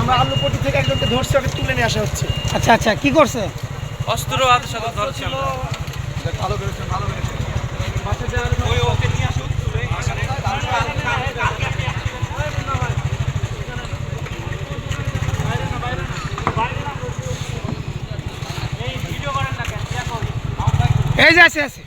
আমরা আলুপট্টি থেকে একজনকে ধরছি ওকে তুলে নিয়ে আসা হচ্ছে। আচ্ছা আচ্ছা কি করছে? অস্ত্র হাতে সাথে ধরছি আমরা। ওই ওকে নিয়ে আসুন এই যে আছে আছে।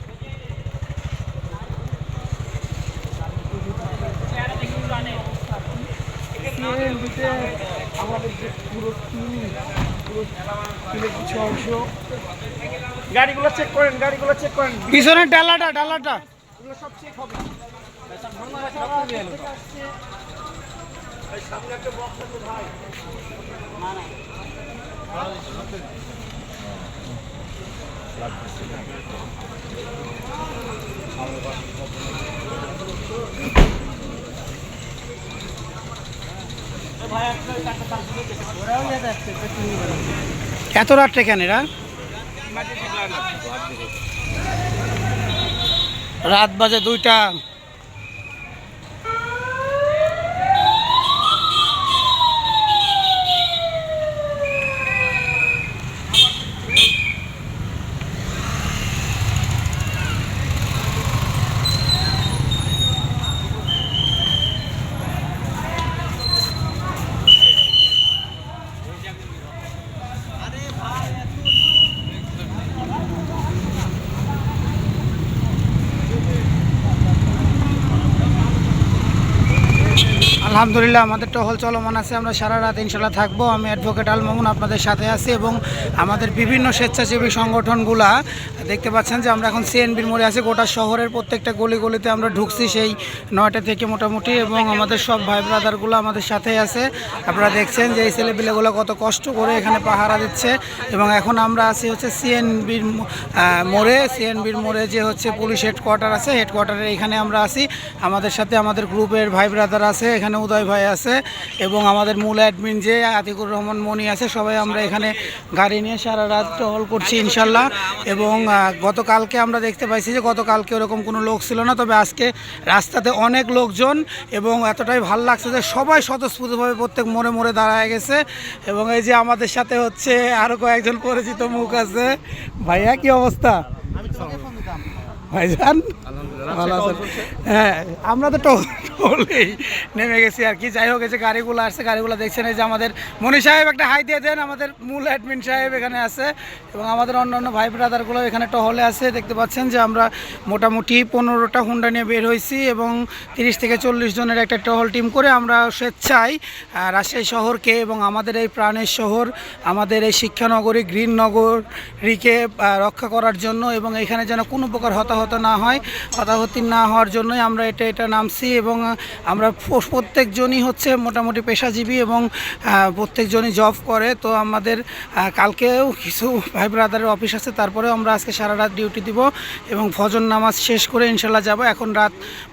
আমাদের যে পুরো টিম পুরো টিমের কিছু অংশ গাড়িগুলো চেক করেন গাড়িগুলো চেক করেন। পিছনের ডালাটা ডালাটা। এগুলো সব চেক হবে। এত রাত্রে কেন এরা? রাত বাজে দুইটা। আলহামদুলিল্লাহ, আমাদের টহল চলমান আছে, আমরা সারা রাত ইনশাল্লাহ থাকব। আমি অ্যাডভোকেট আল মামুন আপনাদের সাথে আছি এবং আমাদের বিভিন্ন স্বেচ্ছাসেবী সংগঠনগুলা, দেখতে পাচ্ছেন যে আমরা এখন সিএনবির মোড়ে আছি, গোটা শহরের প্রত্যেকটা গলি গলিতে আমরা ঢুকছি সেই নয়টা থেকে মোটামুটি এবং আমাদের সব ভাই ব্রাদারগুলো আমাদের সাথেই আছে। আপনারা দেখছেন যে এই ছেলেপিলেগুলো কত কষ্ট করে এখানে পাহারা দিচ্ছে এবং এখন আমরা আছি হচ্ছে সিএনবির মোড়ে। সিএনবির মোড়ে যে হচ্ছে পুলিশ হেডকোয়ার্টার আছে হেডকোয়ার্টারের এখানে আমরা আছি। আমাদের সাথে আমাদের গ্রুপের ভাই ব্রাদার আছে, এখানে উদয় ভাই আছে এবং আমাদের মূল অ্যাডমিন যে আতিকুর রহমান মনি আছে, সবাই আমরা এখানে গাড়ি নিয়ে সারা রাত টহল করছি ইনশাল্লাহ। এবং গতকালকে আমরা দেখতে পাইছি যে গতকালকে ওরকম কোনো লোক ছিল না, তবে আজকে রাস্তাতে অনেক লোকজন এবং এতটাই ভালো লাগছে যে সবাই স্বতঃস্ফূর্তভাবে প্রত্যেক মোড়ে মোড়ে দাঁড়ায় গেছে। এবং এই যে আমাদের সাথে হচ্ছে আরও কয়েকজন পরিচিত মুখ আছে। ভাইয়া, কি অবস্থা? ভাইজান? ভালো আছেন হ্যাঁ আমরা তো টোলেই নেমে গেছি আর কি। যাই হোক এই যে গাড়িগুলো আসছে গাড়িগুলো দেখছেন এই যে আমাদের মনি সাহেব একটা হাই দিয়ে দেন আমাদের মূল অ্যাডমিন সাহেব এখানে আছে এবং আমাদের অন্য অন্য ভাই ব্রাদারগুলো এখানে টহলে আছে। দেখতে পাচ্ছেন যে আমরা মোটামুটি পনেরোটা হুন্ডা নিয়ে বের হয়েছি এবং তিরিশ থেকে চল্লিশ জনের একটা টহল টিম করে আমরা স্বেচ্ছায় রাজশাহী শহরকে এবং আমাদের এই প্রাণের শহর আমাদের এই শিক্ষানগরী গ্রিন নগরীকে রক্ষা করার জন্য এবং এখানে যেন কোনো প্রকার হতাহত না হয়। হতাহতি না হওয়ার জন্যই আমরা এটা এটা নামছি এবং আমরা প্রত্যেকজনই হচ্ছে মোটামুটি পেশাজীবী এবং প্রত্যেকজনই জব করে। তো আমাদের কালকেও কিছু ভাই ব্রাদারের অফিস আছে, তারপরেও আমরা আজকে সারা রাত ডিউটি দিব এবং ফজর নামাজ শেষ করে ইনশাল্লাহ যাব। এখন রাত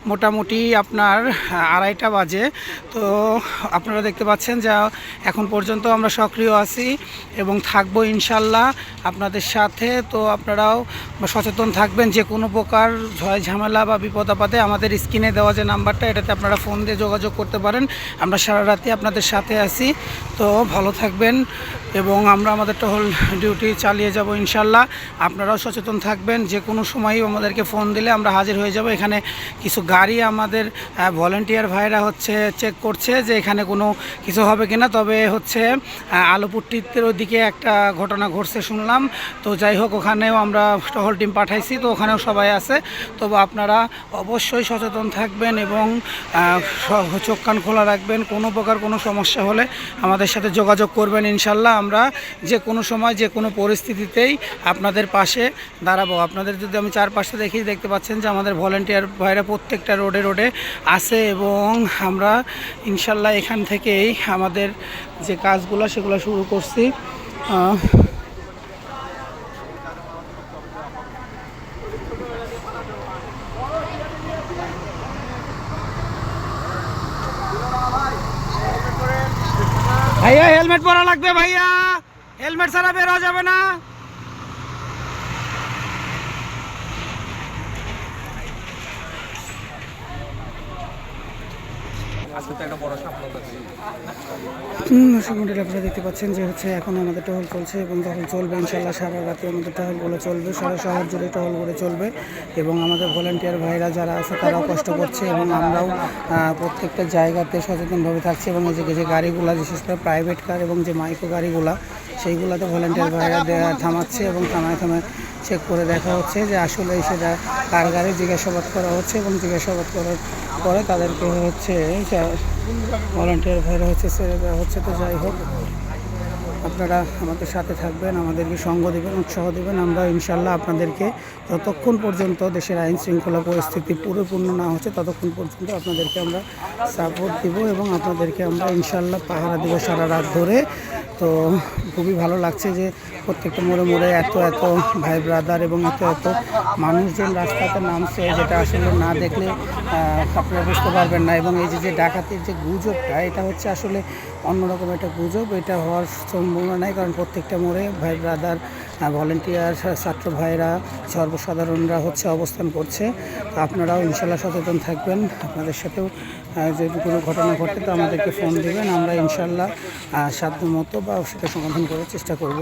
মোটামুটি আপনার আড়াইটা বাজে। তো আপনারা দেখতে পাচ্ছেন যা এখন পর্যন্ত আমরা সক্রিয় আছি এবং থাকব ইনশাল্লাহ আপনাদের সাথে। তো আপনারাও সচেতন থাকবেন, যে কোনো প্রকার ঝয় ঝামেলা বা বিপদ আপাতে আমাদের স্ক্রিনে দেওয়া যে নাম্বারটা, এটাতে আপনারা ফোন দিয়ে যোগাযোগ করতে পারেন। আমরা সারা রাতে আপনাদের সাথে আছি। তো ভালো থাকবেন এবং আমরা আমাদের টহল ডিউটি চালিয়ে যাব ইনশাল্লাহ আপনারাও সচেতন থাকবেন, যে কোনো সময়ই আমাদেরকে ফোন দিলে আমরা হাজির হয়ে যাব। এখানে কিছু গাড়ি আমাদের ভলেন্টিয়ার ভাইরা হচ্ছে চেক করছে যে এখানে কোনো কিছু হবে কিনা। তবে হচ্ছে আলুপুট্টির ওদিকে একটা ঘটনা ঘটছে শুনলাম। তো যাই হোক, ওখানেও আমরা টহল টিম পাঠাইছি, তো ওখানেও সবাই আছে। তবে আপনারা অবশ্যই সচেতন থাকবেন এবং চোখ কান খোলা রাখবেন। কোনো প্রকার কোনো সমস্যা হলে আমাদের সাথে যোগাযোগ করবেন ইনশাল্লাহ। আমরা যে কোনো সময়, যে কোনো পরিস্থিতিতেই আপনাদের পাশে দাঁড়াবো। আপনাদের যদি আমি চারপাশে দেখি দেখতে পাচ্ছেন যে আমাদের ভলেন্টিয়ার ভাইরা প্রত্যেকটা রোডে রোডে আছে এবং আমরা ইনশাল্লাহ এখান থেকেই আমাদের যে কাজগুলো, সেগুলো শুরু করছি। ভাইয়া হেলমেট পরা লাগবে ভাইয়া। হেলমেট ছাড়া বেরোয়া যাবে না। মন্ডলী, আপনারা দেখতে পাচ্ছেন যে হচ্ছে এখন আমাদের টহল চলছে এবং টহল চলবে ইনশাল্লাহ সারা রাতে আমাদের টহলগুলো চলবে, সারা শহর জুড়ে টহলগুলো চলবে এবং আমাদের ভলেন্টিয়ার ভাইরা যারা আছে, তারাও কষ্ট করছে এবং আমরাও প্রত্যেকটা জায়গাতে সচেতনভাবে থাকছি এবং যে যে গাড়িগুলা, বিশেষ করে প্রাইভেট কার এবং যে মাইক্রো গাড়িগুলা, সেইগুলাতে ভলেন্টিয়ার ভাইরা থামাচ্ছে এবং থামায় থামায় চেক করে দেখা হচ্ছে যে আসলে সেটা কার গাড়ি জিজ্ঞাসাবাদ করা হচ্ছে এবং জিজ্ঞাসাবাদ করার পরে তাদেরকে হচ্ছে ভলেন্টিয়ার ভাইরা হচ্ছে ছেড়ে দেওয়া হচ্ছে। তো যাই হোক, আপনারা আমাদের সাথে থাকবেন, আমাদেরকে সঙ্গ দেবেন, উৎসাহ দেবেন। আমরা ইনশাল্লাহ আপনাদেরকে যতক্ষণ পর্যন্ত দেশের আইন শৃঙ্খলা পরিস্থিতি পুরোপূর্ণ না হচ্ছে, ততক্ষণ পর্যন্ত আপনাদেরকে আমরা সাপোর্ট দিব এবং আপনাদেরকে আমরা ইনশাল্লাহ পাহারা দেবো সারা রাত ধরে। তো খুবই ভালো লাগছে যে প্রত্যেকটা মোড়ে মোড়ে এত এত ভাই ব্রাদার এবং এত এত মানুষজন রাস্তাতে নামছে যেটা আসলে না দেখলে আপনারা বুঝতে পারবেন না। এবং এই যে যে ডাকাতির যে গুজবটা, এটা হচ্ছে আসলে অন্যরকম একটা গুজব। এটা হওয়ার সম্ভাবনা নাই, কারণ প্রত্যেকটা মোড়ে ভাই ব্রাদার ভলেন্টিয়ার ছাত্র ভাইরা সর্বসাধারণরা হচ্ছে অবস্থান করছে। তো আপনারাও ইনশাল্লাহ সচেতন থাকবেন। আপনাদের সাথেও যদি কোনো ঘটনা ঘটে, তো আমাদেরকে ফোন দেবেন। আমরা ইনশাল্লাহ সাধ্য মতো বা সেটা সমাধান করার চেষ্টা করব।